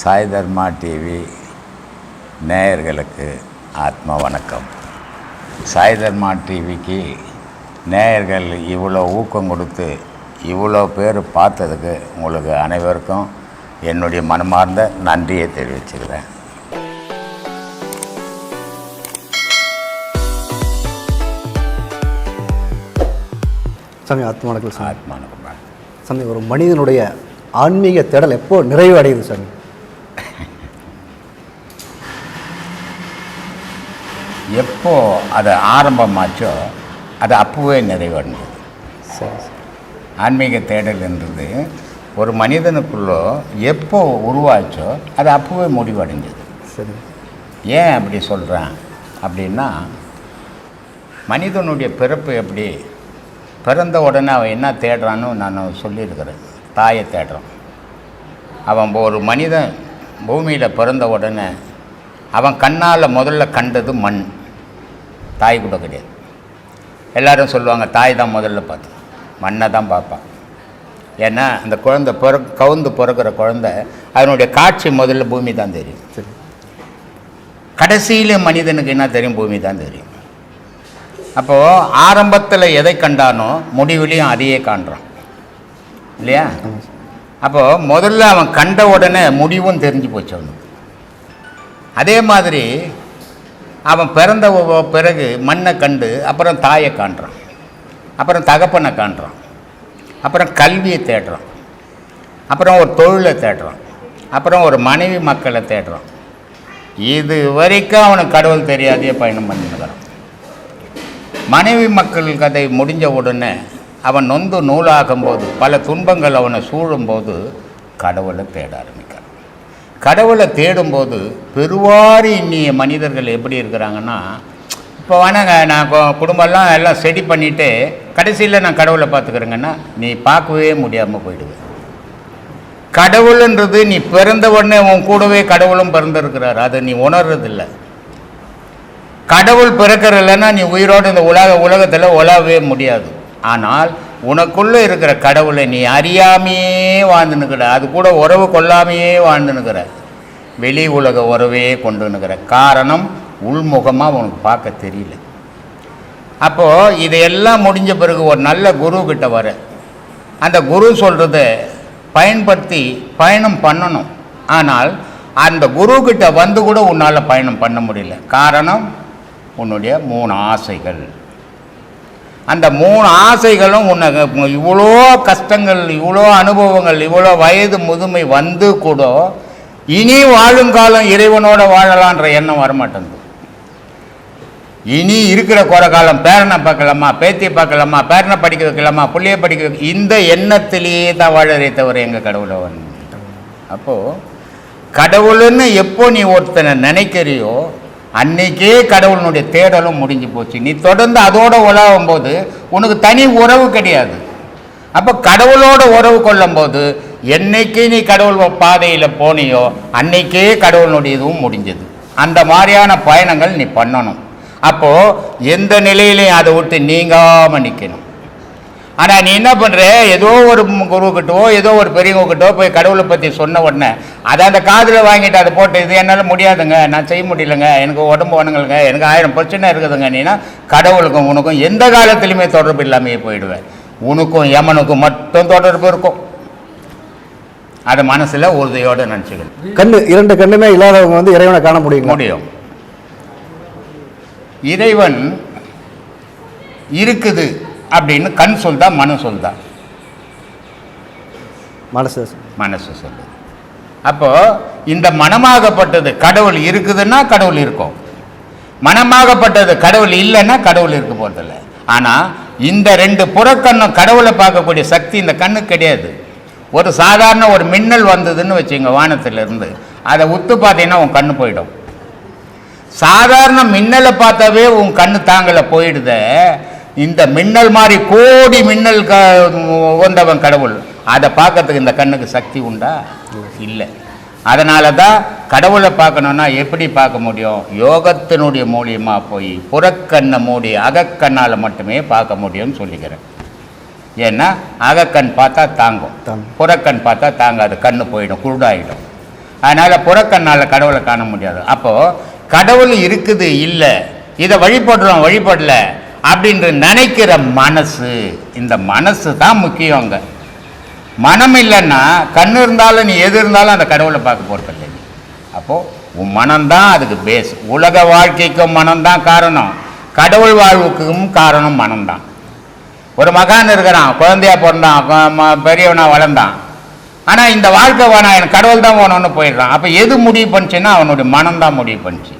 சாய் தர்மா TV நேயர்களுக்கு ஆத்ம வணக்கம் சாய் தர்மா டிவிக்கு நேயர்கள் இவ்வளோ ஊக்கம் கொடுத்து இவ்வளோ பேர் பார்த்ததுக்கு உங்களுக்கு அனைவருக்கும் என்னுடைய மனமார்ந்த நன்றியை தெரிவிச்சுக்கிறேன். சாமி ஆத்மா வணக்கம் சாமி. ஆத்மா வணக்கம் சாமி ஒரு மனிதனுடைய ஆன்மீக தேடல் எப்போ நிறைவு அடையுது சாமி? எப்போ அது ஆரம்பமாச்சோ அது அப்போவே நிறைவடைஞ்சது ஆன்மீக தேடல் என்றது ஒரு மனிதனுக்குள்ளோ எப்போ உருவாச்சோ அது அப்போவே முடிவடைஞ்சது. சரி. ஏன் அப்படி சொல்கிறேன் அப்படின்னா மனிதனுடைய பிறப்பு எப்படி? பிறந்த உடனே அவன் என்ன தேடுறான்னு நான் சொல்லியிருக்கிறேன். தாயை தேடுறான். அவன் ஒரு மனிதன் பூமியில் பிறந்த உடனே அவன் கண்ணால் முதல்ல கண்டது மண். தாய் கூட கிடையாது. எல்லாரும் சொல்லுவாங்க தாய் தான் முதல்ல பார்த்து. மண்ணை தான் பார்ப்பான் ஏன்னா அந்த குழந்தை பிற கவுந்து பிறக்கிற குழந்தை அதனுடைய காட்சி முதல்ல பூமி தான் தெரியும். கடைசியில் மனிதனுக்கு என்ன தெரியும்? பூமி தான் தெரியும். அப்போது ஆரம்பத்தில் எதை கண்டானோ முடிவுலையும் அதையே காண்றான். இல்லையா? அப்போது முதல்ல அவன் கண்ட உடனே முடிவும் தெரிஞ்சு போச்சு அவனுக்கு. அதே மாதிரி அவன் பிறந்த பிறகு மண்ணை கண்டு அப்புறம் தாயை காண்றான். அப்புறம் தகப்பனை காண்றான். அப்புறம் கல்வியை தேடுறான். அப்புறம் ஒரு தொழிலை தேடுறான். அப்புறம் ஒரு மனைவி மக்களை தேடுறான். இது வரைக்கும் அவனுக்கு கடவுள் தெரியாதே பயணம் பண்ணிருக்கிறான் மனைவி மக்கள் கதை முடிஞ்ச உடனே அவன் நொந்து நூலாகும்போது பல துன்பங்கள் அவனை சூழும்போது கடவுளை தேட ஆரம்பிக்கிறான். கடவுளை தேடும்போது பெருவாரி இன்னிய மனிதர்கள் எப்படி இருக்கிறாங்கன்னா இப்போ வேணாங்க நான் குடும்பம்லாம் எல்லாம் செடி பண்ணிவிட்டு கடைசியில் நான் கடவுளை பார்த்துக்கிறேங்கன்னா நீ பார்க்கவே முடியாமல் போயிடுவேன் கடவுள்ன்றது நீ பிறந்த உடனே உன் கூடவே கடவுளும் பிறந்திருக்கிறார். அதை நீ உணர்றதில்லை. கடவுள் பிறக்கிறல்லன்னா நீ உயிரோடு இந்த உலக உலகத்தில் உலாவே முடியாது. ஆனால் உனக்குள்ளே இருக்கிற கடவுளை நீ அறியாமையே வாழ்ந்துனுக்கிற அது கூட உறவு கொள்ளாமையே வாழ்ந்துனுக்கிற வெளி உலக உறவே கொண்டுனுக்கிற காரணம் உள்முகமாக உனக்கு பார்க்க தெரியல. அப்போது இதையெல்லாம் முடிஞ்ச பிறகு ஒரு நல்ல குரு கிட்ட வர. அந்த குரு சொல்கிறத பயன்படுத்தி பயணம் பண்ணணும். ஆனால் அந்த குரு கிட்ட வந்து கூட உன்னால் பயணம் பண்ண முடியல. காரணம் உன்னுடைய மூணு ஆசைகள். அந்த மூணு ஆசைகளும் உன்னை இவ்வளோ கஷ்டங்கள் இவ்வளோ அனுபவங்கள் இவ்வளோ வயது முதுமை வந்து கூட இனி வாழும் காலம் இறைவனோட வாழலான்ற எண்ணம் வரமாட்டேங்குது. இனி இருக்கிற குறை காலம் பேரனை பார்க்கலாமா பேத்தியை பார்க்கலாமா பேரனை படிக்க வைக்கலாமா பிள்ளைய படிக்க வைக்க இந்த எண்ணத்திலேயே தான் வாழறே தவிர எங்கள் கடவுளை வந்து. அப்போது கடவுள்னு எப்போ நீ ஒருத்தனை நினைக்கிறியோ அன்னைக்கே கடவுளினுடைய தேடலும் முடிஞ்சு போச்சு. நீ தொடர்ந்து அதோட உலகும் போது உனக்கு தனி உறவு கிடையாது. அப்போ கடவுளோட உறவு கொள்ளும்போது என்னைக்கு நீ கடவுள் பாதையில் போனியோ அன்னைக்கே கடவுளுடைய இதுவும் முடிஞ்சது. அந்த மாதிரியான பயணங்கள் நீ பண்ணணும். அப்போது எந்த நிலையிலையும் அதை விட்டு நீங்காமல் நிற்கணும் ஆனால் நீ என்ன பண்ணுற ஏதோ ஒரு குருக்கிட்டோ ஏதோ ஒரு பெரியவங்ககிட்டோ போய் கடவுளை பற்றி சொன்ன உடனே அதை அந்த காதில் வாங்கிட்டு அதை போட்டு இது என்னால் முடியாதுங்க நான் செய்ய முடியலங்க எனக்கு உடம்பு வணங்கலுங்க எனக்கு ஆயிரம் பிரச்சனை இருக்குதுங்க நீனா? கடவுளுக்கும் உனக்கும் எந்த காலத்துலையுமே தொடர்பு இல்லாமையே போயிடுவேன். உனக்கும் யமனுக்கும் மட்டும் தொடர்பு இருக்கும். அதை மனசில் உறுதியோடு நினச்சிக்கணும். கண்ணு இரண்டு கண்ணுமே இல்லாதவங்க வந்து இறைவனை காண முடியுங்களா? முடியும். இறைவன் இருக்குது. அப்படின்னு கண் சொல்தா மனு சொல்தா? மனசு மனசு சொல்லுது. அப்போ இந்த மனமாகப்பட்டது கடவுள் இருக்குதுன்னா கடவுள் இருக்கும். மனமாகப்பட்டது கடவுள் இல்லைன்னா கடவுள் இருக்க போறதில்ல. ஆனால் இந்த ரெண்டு புறக்கண்ணும் கடவுளை பார்க்கக்கூடிய சக்தி இந்த கண்ணுக்கு கிடையாது. ஒரு சாதாரண ஒரு மின்னல் வந்ததுன்னு வச்சுங்க வானத்திலிருந்து. அதை உத்து பார்த்தீங்கன்னா உன் கண்ணு போயிடும். சாதாரண மின்னலை பார்த்தாவே உன் கண்ணு தாங்கல போயிடுத. இந்த மின்னல் மாதிரி கோடி மின்னல் க வந்தவன் கடவுள். அதை பார்க்கறதுக்கு இந்த கண்ணுக்கு சக்தி உண்டா? இல்லை. அதனால தான் கடவுளை பார்க்கணுன்னா எப்படி பார்க்க முடியும்? யோகத்தினுடைய மூலியமாக போய் புறக்கண்ணை மூடி அகக்கண்ணால் மட்டுமே பார்க்க முடியும்னு சொல்லிக்கிறேன். ஏன்னா அகக்கண் பார்த்தா தாங்கும். தாங்கும். புறக்கண் பார்த்தா தாங்காது. கண்ணு போயிடும் குருடாயிடும். அதனால் புறக்கண்ணால் கடவுளை காண முடியாது. அப்போது கடவுள் இருக்குது இல்லை. இதை வழிபடுறோம் வழிபடல. அப்படின்ற நினைக்கிற மனசு இந்த மனசு தான் முக்கியம் அங்கே. மனம் இல்லைன்னா கண்ணு இருந்தாலும் நீ எது இருந்தாலும் அந்த கடவுளை பார்க்க போகிறதில்லை நீ அப்போது உன் மனம்தான் அதுக்கு பேஸ் உலக வாழ்க்கைக்கும் மனம்தான் காரணம். கடவுள் வாழ்வுக்கும் காரணம் மனம்தான் ஒரு மகான் இருக்கிறான் குழந்தையா பிறந்தான் பெரியவனாக வளர்ந்தான். ஆனால் இந்த வாழ்க்கை வேணாம் எனக்கு கடவுள் தான் வேணும்னு போயிடுறான். அப்போ எது முடிவு பண்ணுச்சுன்னா அவனுடைய மனம் தான் முடிவு பண்ணுச்சு.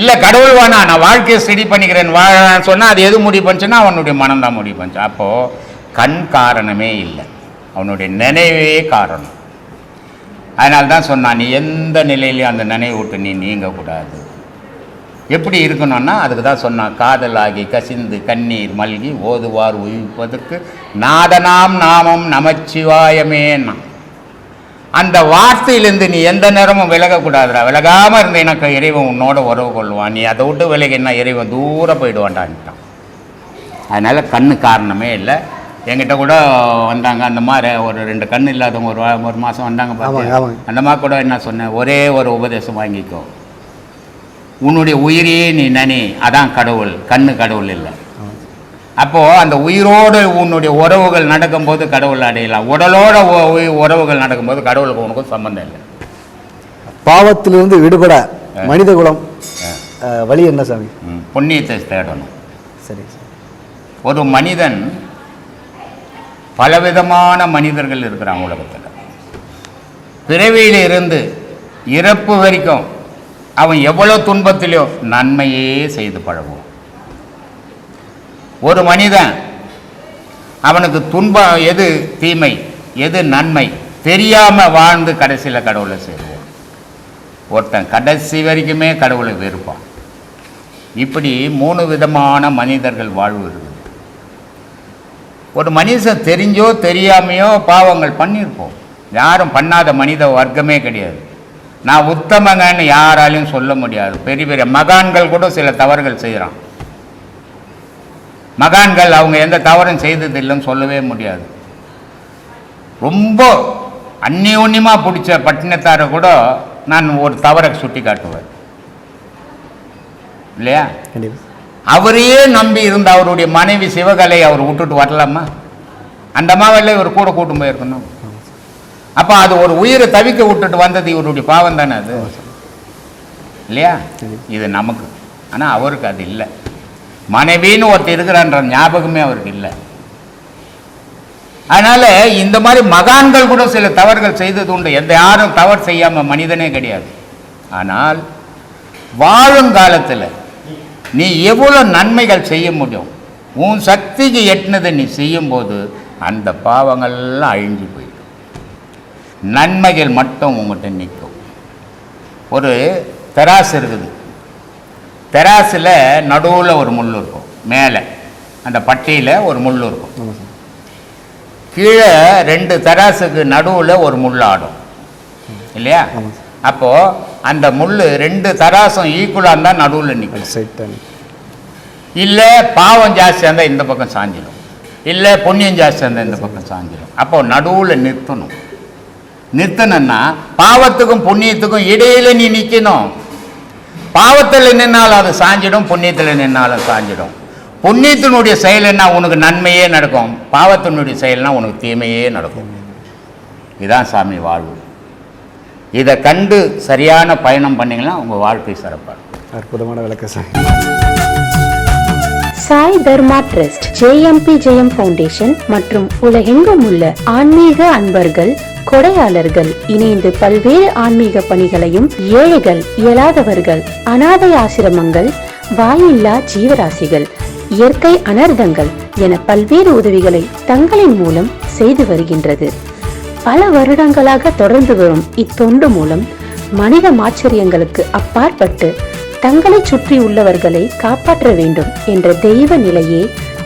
இல்லை கடவுள் வானா? நான் வாழ்க்கையை ஸ்டடி பண்ணிக்கிறேன் வாழன்னு சொன்னால் அது எது முடிவு பண்ணுச்சுன்னா அவனுடைய மனம் தான் முடிவு பண்ணுச்சு. அப்போது கண் காரணமே இல்லை. அவனுடைய நினைவே காரணம். அதனால தான் சொன்னான் நீ எந்த நிலையிலையும் அந்த நினைவு விட்டு நீ நீங்கக்கூடாது. எப்படி இருக்கணும்னா அதுக்கு தான் சொன்னான் காதலாகி கசிந்து கண்ணீர் மல்கி ஓதுவார் உயிர்ப்பதற்கு நாதனாம் நாமம் நமச்சிவாயமேன்னா அந்த வார்த்தையிலேருந்து நீ எந்த நேரமும் விலகக்கூடாதுடா. விலகாமல் இருந்த எனக்கு இறைவன் உன்னோட உறவு கொள்வான். நீ அதை விட்டு விலகினா இறைவன் தூரம் போயிடுவான்டான்ட்டான் அதனால் கண்ணு காரணமே இல்லை. என்கிட்ட கூட வந்தாங்க. அந்த மாதிரி ஒரு ரெண்டு கண்ணு இல்லாதவங்க ஒரு ஒரு மாதம் வந்தாங்க. அந்த மாதிரி கூட என்ன சொன்னேன் ஒரே ஒரு உபதேசம் வாங்கிக்கோ. உன்னுடைய உயிரையே நீ நனி. அதான் கடவுள். கண்ணு கடவுள் இல்லை. அப்போது அந்த உயிரோடு உன்னுடைய உறவுகள் நடக்கும்போது கடவுள் அடையலாம். உடலோட உறவுகள் நடக்கும்போது கடவுளுக்கு உனக்கும் சம்மந்தம் இல்லை. பாவத்திலிருந்து விடுபட மனித குலம் வழி என்ன சாமி? புண்ணியத்தை தேடணும். சரி. சார் ஒரு மனிதன் பலவிதமான மனிதர்கள் இருக்கிறாங்க உலகத்தில். பிறவியில் இருந்து இறப்பு வரைக்கும் அவன் எவ்வளோ துன்பத்திலையோ நன்மையே செய்து பழகுவான். ஒரு மனிதன் அவனுக்கு துன்பம் எது தீமை எது நன்மை தெரியாமல் வாழ்ந்து கடைசியில் கடவுளை சேருவான். ஒருத்தன் கடைசி வரைக்குமே கடவுளை வெறுப்பான். இப்படி மூணு விதமான மனிதர்கள் வாழ்வு இருக்குது. ஒரு மனுஷன் தெரிஞ்சோ தெரியாமையோ பாவங்கள் பண்ணியிருப்போம். யாரும் பண்ணாத மனித வர்க்கமே கிடையாது. நான் உத்தமங்கன்னு யாராலையும் சொல்ல முடியாது. பெரிய பெரிய மகான்கள் கூட சில தவறுகள் செய்கிறான் மகான்கள் அவங்க எந்த தவறும் செய்தது இல்லைன்னு சொல்லவே முடியாது. ரொம்ப அந்நியோன்யமாக பிடிச்ச பட்டினத்தாரை கூட நான் ஒரு தவறை சுட்டி காட்டுவேன். இல்லையா? அவரையே நம்பி இருந்த அவருடைய மனைவி சிவகலை அவர் விட்டுட்டு வரலாமா? அந்த மாவல்ல இவர் கூட கூட்டும் போயிருக்கணும். அப்போ அது ஒரு உயிரை தவிக்க விட்டுட்டு வந்தது இவருடைய பாவம் தானே அது? இல்லையா? இது நமக்கு. ஆனால் அவருக்கு அது இல்லை. மனைவின்னு ஒருத்தர் இருக்கிறான்ற ஞாபகமே அவருக்கு இல்லை. அதனால இந்த மாதிரி மகான்கள் கூட சில தவறுகள் செய்தது உண்டு. எந்த யாரும் தவறு செய்யாமல் மனிதனே கிடையாது. ஆனால் வாழும் காலத்தில் நீ எவ்வளோ நன்மைகள் செய்ய முடியும்? உன் சக்திக்கு எட்டினதை நீ செய்யும்போது அந்த பாவங்கள்லாம் அழிஞ்சு போயிடும். நன்மைகள் மட்டும் உங்கள்கிட்ட நிற்கும். ஒரு தெராசு இருக்குது. தெராசில் நடுவில் ஒரு முள் இருக்கும் மேலே. அந்த பட்டியில் ஒரு முள் இருக்கும். கீழே ரெண்டு தராசுக்கு நடுவில் ஒரு முள் ஆடும். இல்லையா? அப்போது அந்த முள் ரெண்டு தராசும் ஈக்குவலாக இருந்தால் நடுவில் நிற்கும் இல்லை பாவம் ஜாஸ்தியாக இருந்தால் இந்த பக்கம் சாஞ்சிடும் இல்லை புண்ணியம் ஜாஸ்தியாக இருந்தால் இந்த பக்கம் சாஞ்சிடும் அப்போ நடுவில் நிறுத்தணும். நிறுத்தணும்னா பாவத்துக்கும் புண்ணியத்துக்கும் இடையில நீ நிற்கணும் பாவத்தில் நின்னாலும் அது சாஞ்சிடும் புண்ணியத்தில் நின்னாலும் சாஞ்சிடும். புண்ணியத்தினுடைய செயல் என்ன? உனக்கு நன்மையே நடக்கும். பாவத்தினுடைய செயல்னா உனக்கு தீமையே நடக்கும். இதுதான் சாமி வாழ்வு. இதை கண்டு சரியான பயணம் பண்ணீங்கன்னா உங்கள் வாழ்க்கை சிறப்பாக அற்புதமான விளக்கம் sir Sai Dharma trust JMP Jayam foundation மற்றும் உலகெங்கும் உள்ள ஆன்மீக அன்பர்கள் கொடையாளர்கள். இணைந்து பல்வேறு ஆன்மீக பணிகளையும் ஏழைகள் இயலாதவர்கள் அனாதை ஆசிரமங்கள் வாயில்லா ஜீவராசிகள் இயற்கை அனர்த்தங்கள் என பல்வேறு உதவிகளை தங்களின் மூலம் செய்து வருகின்றது. பல வருடங்களாக தொடர்ந்து வரும் இத்தொண்டு மூலம் மனித மாச்சரியங்களுக்கு அப்பாற்பட்டு தங்களை சுற்றி உள்ளவர்களை காப்பாற்ற வேண்டும் என்ற தெய்வ நிலையே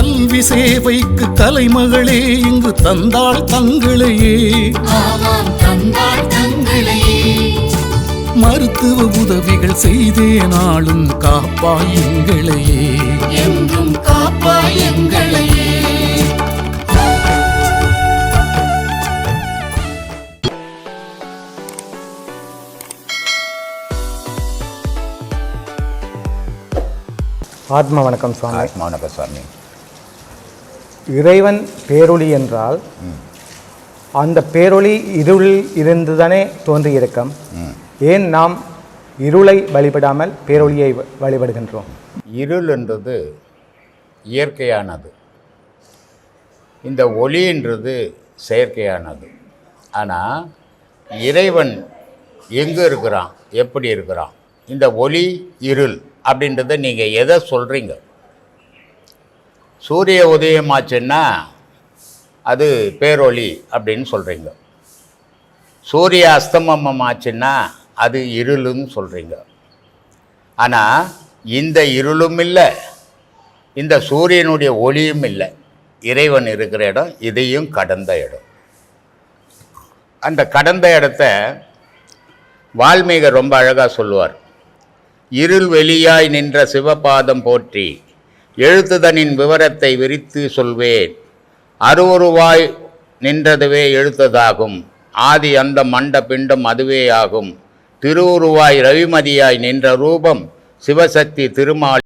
கல்வி சேவைக்கு கலைமகளே இங்கு தந்தாள் தங்களையே. மருத்துவ உதவிகள் செய்தே நாளும் காப்பாய் எங்களையே. என்றும் காப்பாய் எங்களையே. ஆத்ம வணக்கம் சுவாமி. மாணவ சுவாமி. இறைவன் பேரொளி என்றால் அந்த பேரொளி இருளில் இருந்துதானே தோன்றியிருக்கும். ஏன் நாம் இருளை வழிபடாமல் பேரொளியை வ- வழிபடுகின்றோம்? இருள் என்றது இயற்கையானது. இந்த ஒளின்றது செயற்கையானது. ஆனால் இறைவன் எங்கே இருக்கிறான்? எப்படி இருக்கிறான்? இந்த ஒளி இருள் அப்படின்றத நீங்கள் எதை சொல்கிறீங்க சூரிய உதயமாச்சுன்னா அது பேரொளி அப்படின்னு சொல்கிறீங்க சூரிய அஸ்தமம் ஆச்சுன்னா அது இருளுன்னு சொல்கிறீங்க ஆனால் இந்த இருளும் இல்லை இந்த சூரியனுடைய ஒளியும் இல்லை. இறைவன் இருக்கிற இடம் இதையும் கடந்த இடம். அந்த கடந்த இடத்த வால்மீகர் ரொம்ப அழகாக சொல்லுவார். இருள் வெளியாய் நின்ற சிவபாதம் போற்றி எழுத்துதனின் விவரத்தை விரித்து சொல்வேன். அருவருவாய் நின்றதுவே எழுத்ததாகும். ஆதி அந்த மண்ட பிண்டம் அதுவே ஆகும் திருவுருவாய் ரவிமதியாய் நின்ற ரூபம் சிவசக்தி திருமால்